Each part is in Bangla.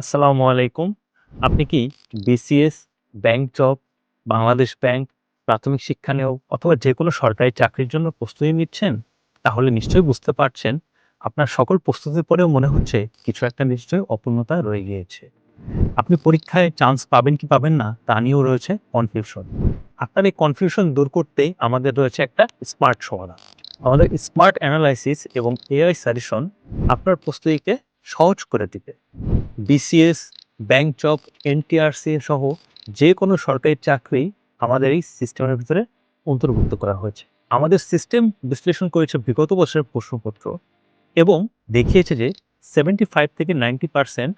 আসসালামু আলাইকুম। আপনি কি BCS, bank job, Bangladesh bank, প্রাথমিক শিক্ষা নিয়োগ অথবা যেকোনো সরকারি চাকরির জন্য প্রস্তুতি নিচ্ছেন? তাহলে নিশ্চয়ই বুঝতে পারছেন আপনার সকল প্রস্তুতির পরেও মনে হচ্ছে কিছু একটা নিশ্চয়ই অপূর্ণতা রয়ে গিয়েছে। আপনি পরীক্ষায় চান্স পাবেন কি পাবেন না তা নিয়েও রয়েছে কনফিউশন। আপনার এই কনফিউশন দূর করতেই আমাদের রয়েছে একটা স্মার্ট সমাধান। আমাদের স্মার্ট অ্যানালাইসিস এবং এআই সাজেশন আপনার প্রস্তুতিকে সহজ করে দিবে। বিসিএস, ব্যাংক জব, এনটিআরসি সহ যে কোনো সরকারি চাকরি আমাদের এই সিস্টেমের ভিতরে অন্তর্ভুক্ত করা হয়েছে। আমাদের সিস্টেম বিশ্লেষণ করেছে বিগত বছরের প্রশ্নপত্র এবং দেখিয়েছে যে 75 থেকে 90%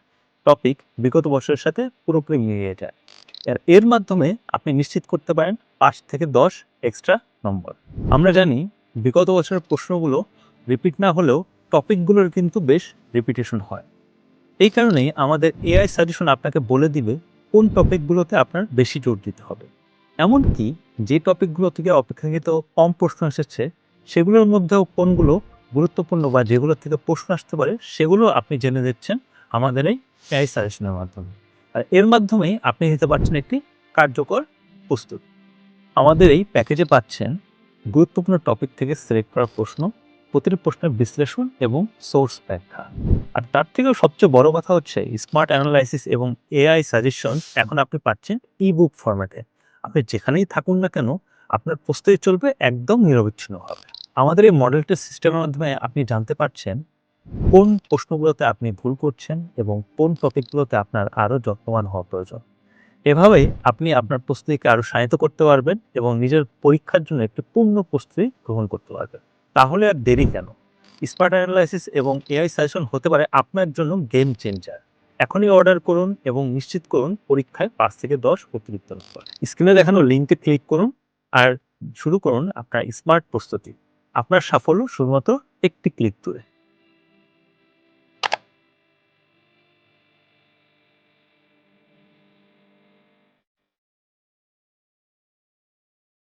টপিক বিগত বছরের সাথে পুরোপুরি মিলিয়ে যায়। আর এর মাধ্যমে আপনি নিশ্চিত করতে পারেন পাঁচ থেকে ১০ এক্সট্রা নম্বর। আমরা জানি বিগত বছরের প্রশ্নগুলো রিপিট না হলেও টপিকগুলোর কিন্তু বেশ রিপিটেশন হয়। এই কারণেই আমাদের এআই সাজেশন আপনাকে বলে দিবে কোন টপিকগুলোতে আপনার বেশি জোর দিতে হবে। এমনকি যে টপিকগুলো থেকে অপেক্ষাকৃত কম প্রশ্ন এসেছে সেগুলোর মধ্যেও কোনগুলো গুরুত্বপূর্ণ বা যেগুলো থেকে প্রশ্ন আসতে পারে সেগুলো আপনি জেনে দিচ্ছেন আমাদের এই এআই সাজেশনের মাধ্যমে। আর এর মাধ্যমেই আপনি নিতে পারছেন একটি কার্যকর প্রস্তুতি। আমাদের এই প্যাকেজে পাচ্ছেন গুরুত্বপূর্ণ টপিক থেকে সিলেক্ট করা প্রশ্ন, প্রতিটি প্রশ্নের বিশ্লেষণ এবং সোর্স ব্যাখ্যা। আর তার থেকেও সবচেয়ে বড় কথা হচ্ছে স্মার্ট অ্যানালাইসিস এবং এআই সাজেশন এখন আপনি পাচ্ছেন ই-বুক ফরম্যাটে। আপনি যেখানেই থাকুন না কেন, আপনার প্রস্তুতি চলবে একদম নিরবিচ্ছিন্নভাবে। আমাদের এই মডেল টেস্ট সিস্টেমের মাধ্যমে আপনি জানতে পারছেন কোন প্রশ্নগুলোতে আপনি ভুল করছেন এবং কোন টপিকগুলোতে আপনার আরও যত্নবান হওয়া প্রয়োজন। এভাবেই আপনি আপনার প্রস্তুতিকে আরও শানিত করতে পারবেন এবং নিজের পরীক্ষার জন্য একটি পূর্ণ প্রস্তুতি গ্রহণ করতে পারবেন। তাহলে আর দেরি কেন? স্মার্ট অ্যানালাইসিস এবং এআই সাজেশন হতে পারে আপনার জন্য গেম চেঞ্জার। এখনই অর্ডার করুন এবং নিশ্চিত করুন পরীক্ষায় পাঁচ থেকে ১০ অতিরিক্ত নম্বর। স্ক্রিনে দেখানো লিঙ্কে ক্লিক করুন আর শুরু করুন আপনার স্মার্ট প্রস্তুতি। আপনার সাফল্য শুধুমাত্র একটি ক্লিক দূরে।